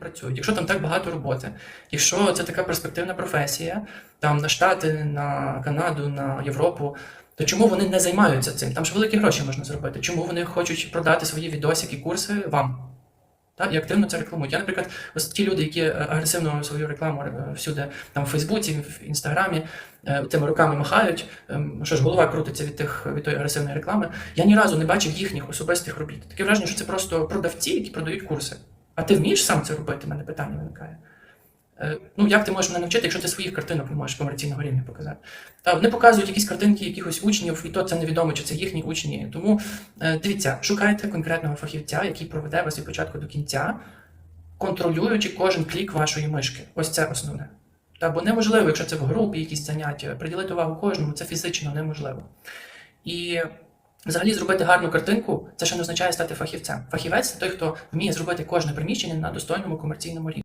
працюють, якщо там так багато роботи, якщо це така перспективна професія, там на Штати, на Канаду, на Європу, то чому вони не займаються цим? Там ж великі гроші можна зробити. Чому вони хочуть продати свої відосики, курси вам? Так, і активно це рекламують. Я, наприклад, ось ті люди, які е, агресивно свою рекламу е, всюди, там в Фейсбуці, в Інстаграмі, е, тими руками махають, ем, що ж голова крутиться від тих від тої агресивної реклами. Я ні разу не бачив їхніх особистих робіт. Таке враження, що це просто продавці, які продають курси. А ти вмієш сам це робити? Мене питання виникає. Е, Ну, як ти можеш мене навчити, якщо ти своїх картинок не можеш комерційного рівня показати? Та вони показують якісь картинки якихось учнів, і то це невідомо, чи це їхні учні. Тому е, дивіться, шукайте конкретного фахівця, який проведе вас від початку до кінця, контролюючи кожен клік вашої мишки. Ось це основне. Та, бо неможливо, якщо це в групі якісь заняття, приділити увагу кожному, це фізично неможливо. І взагалі зробити гарну картинку, це ще не означає стати фахівцем. Фахівець це той, хто вміє зробити кожне приміщення на достойному комерційному рівні.